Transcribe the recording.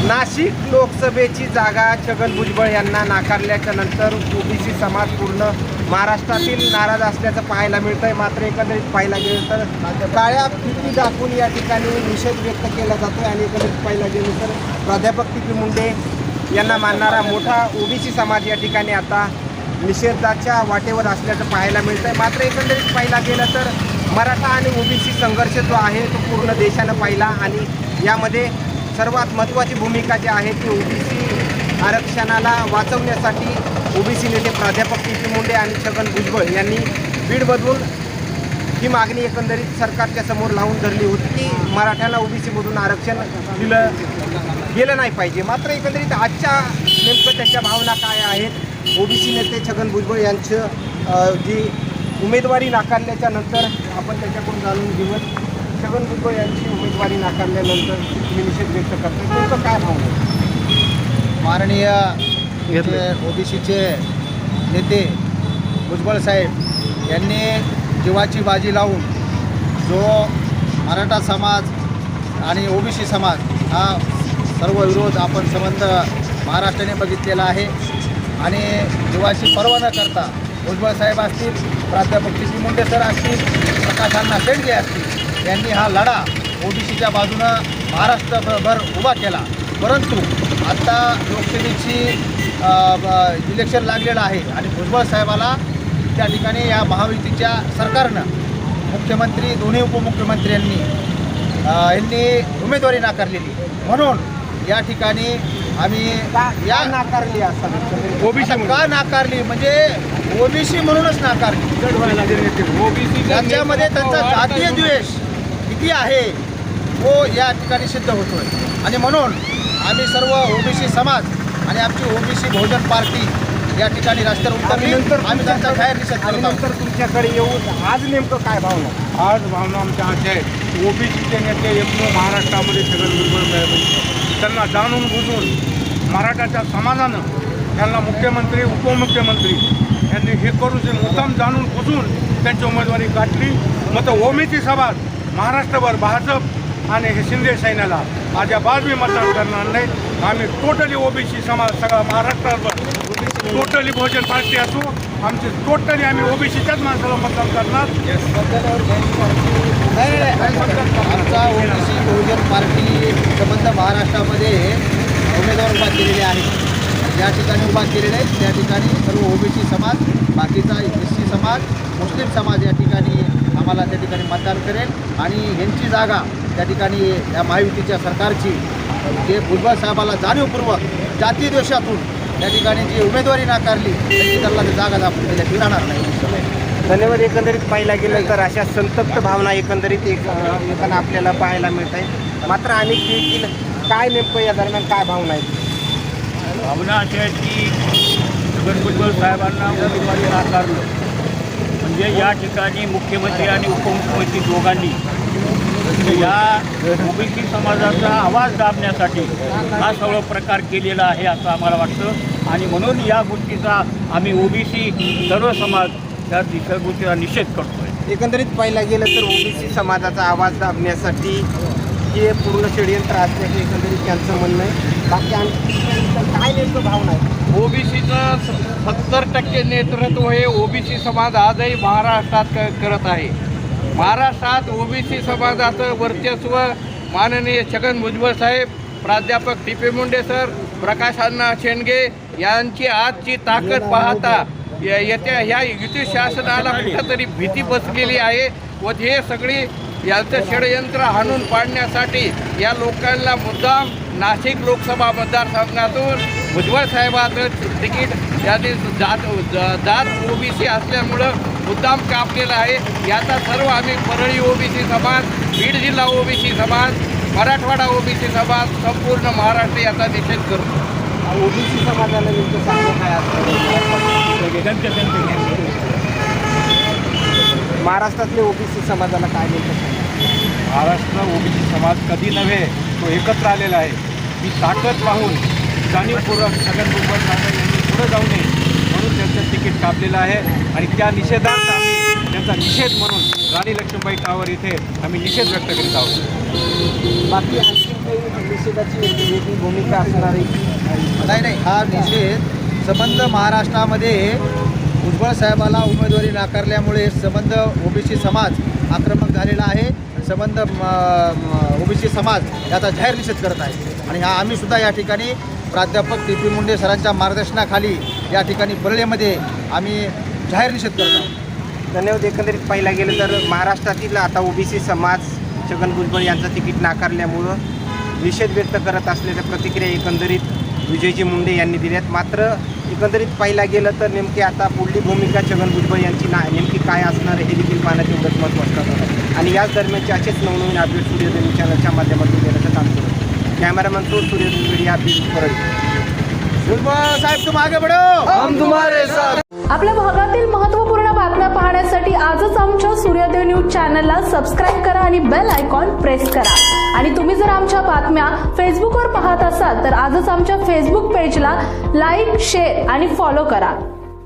नाशिक लोकसभेची जागा छगन भुजबळ यांना नाकारल्याच्या नंतर ओबीसी समाज पूर्ण महाराष्ट्रातील नाराज असल्याचं पाहायला मिळतं आहे मात्र एकंदरीत पाहायला गेलं तर काळ्या फिती दाखवून या ठिकाणी निषेध व्यक्त केला जातो आणि एकंदरीत पाहायला गेलं तर प्राध्यापक टी पी मुंडे यांना मानणारा मोठा ओबीसी समाज या ठिकाणी आता निषेधाच्या वाटेवर असल्याचं पाहायला मिळतं आहे मात्र एकंदरीत पाहायला गेलं तर मराठा आणि ओबीसी संघर्ष जो आहे तो पूर्ण देशानं पाहिला आणि यामध्ये सर्वात महत्त्वाची भूमिका जी आहे ती ओबीसी आरक्षणाला वाचवण्यासाठी ओबीसी नेते प्राध्यापक पी पी मुंडे आणि छगन भुजबळ यांनी बीडमधून ही मागणी एकंदरीत सरकारच्या समोर लावून धरली होती की मराठ्याला ओबीसीमधून आरक्षण दिलं गेलं नाही पाहिजे. मात्र एकंदरीत आजच्या नेमकं त्याच्या भावना काय आहेत? ओबीसी नेते छगन भुजबळ यांचं जी उमेदवारी नाकारल्याच्या नंतर आपण त्याच्याकडून जाणून घेऊ छगन भुजबळ यांची उमेदवारी नाकारल्यानंतर तुम्ही निषेध व्यक्त करता तुमचं काय भावना आहे? माननीय. ओबीसीचे नेते भुजबळ साहेब यांनी जीवाची बाजी लावून जो मराठा समाज आणि ओबीसी समाज हा सर्व विरोध आपण संबंध महाराष्ट्राने बघितलेला आहे आणि जीवाची पर्वा न करता भुजबळ साहेब असतील प्राध्यापक पी मुंडे सर असतील प्रकाश अण्णा शेंडगे असतील यांनी हा लढा ओबीसीच्या बाजूनं महाराष्ट्रभर उभा केला. परंतु आत्ता ब- इलेक्शन लागलेलं आहे आणि भुजबळ साहेबाला त्या ठिकाणी या महायुतीच्या सरकारनं मुख्यमंत्री दोन्ही उपमुख्यमंत्र्यांनी यांनी उमेदवारी नाकारलेली. म्हणून या ठिकाणी आम्ही या नाकारली असतात आता का नाकारली? म्हणजे ओबीसी म्हणूनच नाकारली. त्याच्यामध्ये त्यांचा जातीय द्वेष. किती आहे तो या ठिकाणी सिद्ध होतोय. आणि म्हणून आम्ही सर्व ओबीसी समाज आणि आमची ओबीसी बहुजन पार्टी या ठिकाणी उतरली. नंतर आम्ही त्यांचा जाहीर निषेध करत नंतर तुमच्याकडे येऊन आज नेमकं काय भावना? आहे? आज भावना आमच्या अशा आहेत. ओबीसीचे नेते एकमेव महाराष्ट्रामध्ये साहेब आहेत. त्यांना जाणून बुजून मराठाच्या समाजानं त्यांना मुख्यमंत्री उपमुख्यमंत्री यांनी हे करून जे मुद्दाम जाणून बुजून त्यांची उमेदवारी गाठली. मग तर ओबीसी समाज महाराष्ट्रभर भाजप आणि हे शिंदे सैन्याला माझ्या मी मतदान करणार नाही आम्ही टोटली ओबीसी समाज सगळा महाराष्ट्रावर टोटली बहुजन पार्टी असू आमची टोटली आम्ही ओबीसीच्याच माणसाला मतदान करणार. आमचा ओबीसी बहुजन पार्टी संबंध महाराष्ट्रामध्ये उमेदवार उभा केलेले आहेत. ज्या ठिकाणी उभा केलेले आहेत त्या ठिकाणी सर्व ओबीसी समाज बाकीचा एस सी समाज मुस्लिम समाज या ठिकाणी आम्हाला त्या ठिकाणी मतदान करेल आणि ह्यांची जागा त्या ठिकाणी या महायुतीच्या सरकारची. जे भुजबळ साहेबाला जाणीवपूर्वक जातीय द्वेषातून त्या ठिकाणी जी उमेदवारी नाकारली त्यांची त्यांना ती जागा दाखवून दिल्या राहणार नाही. धन्यवाद. एकंदरीत पाहायला गेलं तर अशा संतप्त भावना एकंदरीत एक येताना आपल्याला पाहायला मिळत आहे मात्र अनेक देखील काय नेमकं या दरम्यान काय भावना आहेत? भावना अशी आहे की छगन भुजबळ साहेबांना उमेदवारी नाकारलं. म्हणजे या ठिकाणी मुख्यमंत्री आणि उपमुख्यमंत्री दोघांनी या ओबीसी समाजाचा आवाज दाबण्यासाठी हा सगळं प्रकार केलेला आहे असं आम्हाला वाटतं. आणि म्हणून या गोष्टीचा आम्ही ओबीसी सर्व समाज या सगळ्या गोष्टीचा निषेध करतो एकंदरीत पाहायला गेलं तर ओबीसी समाजाचा आवाज दाबण्यासाठी हे पूर्ण षडयंत्र असल्याचं एकंदरीत त्यांचं म्हणणं आहे. बाकी आणखी काय नेमकं भावना आहे? ओबीसीचं सत्तर टक्के नेतृत्व हे ओबीसी समाज आजही महाराष्ट्रात क करत आहे. महाराष्ट्रात ओबीसी समाजाचं वर्चस्व माननीय छगन भुजबळ साहेब प्राध्यापक T P Munde sir Prakash Anna Shendge यांची आजची ताकद पाहता येत्या ह्या युती शासनाला कुठंतरी भीती बसलेली आहे व हे सगळी यांचं षडयंत्र हाणून पाडण्यासाठी या लोकांना मुद्दाम नाशिक लोकसभा मतदारसंघातून भुजबळ साहेबाचं तिकीट यादी जात जात ओबीसी असल्यामुळं मुद्दाम कापलेलं आहे. याचा सर्व आम्ही परळी ओबीसी समाज बीड जिल्हा ओबीसी समाज मराठवाडा ओबीसी समाज संपूर्ण महाराष्ट्र याचा निषेध करतो. ओबीसी समाजाला नेमकं सांगणं काय असतं? महाराष्ट्रातले ओबीसी समाजाला काय नेमकं? महाराष्ट्र ओबीसी समाज कधी नव्हे तो एकत्र आलेला आहे. ही ताकद पाहून जाणीवपूर्वक छगन भुजबळ साहेब यांनी पुढे जाऊ नये म्हणून त्यांचं तिकीट कापलेलं आहे. आणि त्या निषेधार्थ आम्ही त्यांचा निषेध म्हणून राणी लक्ष्मीबाई टावर इथे आम्ही निषेध व्यक्त करीत आहोत. बाकी आणखी काही निषेधाची वेगळी भूमिका असणार नाही नाही. हा निषेध संबंध महाराष्ट्रामध्ये भुजबळ साहेबाला उमेदवारी नाकारल्यामुळे संबंध ओबीसी समाज आक्रमक झालेला आहे. संबंध ओबीसी समाज याचा जाहीर निषेध करत आहे. आणि हा आम्हीसुद्धा या ठिकाणी प्राध्यापक टी पी मुंडे सरांच्या मार्गदर्शनाखाली या ठिकाणी बरळेमध्ये आम्ही जाहीर निषेध करतो धन्यवाद. एकंदरीत पाहिला गेलं तर महाराष्ट्रातील आता ओबीसी समाज छगन भुजबळ यांचं तिकीट नाकारल्यामुळं निषेध व्यक्त करत असलेल्या प्रतिक्रिया एकंदरीत विजयजी मुंडे यांनी दिल्यात. मात्र एकंदरीत पाहिला गेलं तर नेमकी आता पुढली भूमिका छगन भुजबळ यांची ना नेमकी काय असणार हे देखील पाहण्यात एवढंच महत्त्वाचं आणि याच दरम्यानचे असेच नवनवीन अपडेट सूर्योदय चॅनलच्या माध्यमातून देण्याचं काम करतो कॅमेरामॅन तो सूर्योदय मीडिया साहेब तुम आगे बढो। आपल्या भागातील महत्त्वपूर्ण बातम्या पाहण्यासाठी आजच आमच्या सूर्योदय न्यूज चॅनलला सबस्क्राईब करा आणि बेल आयकॉन प्रेस करा. आणि तुम्ही जर आमच्या बातम्या फेसबुकवर पाहत असाल तर आजच आमच्या फेसबुक पेजला लाईक शेअर आणि फॉलो करा.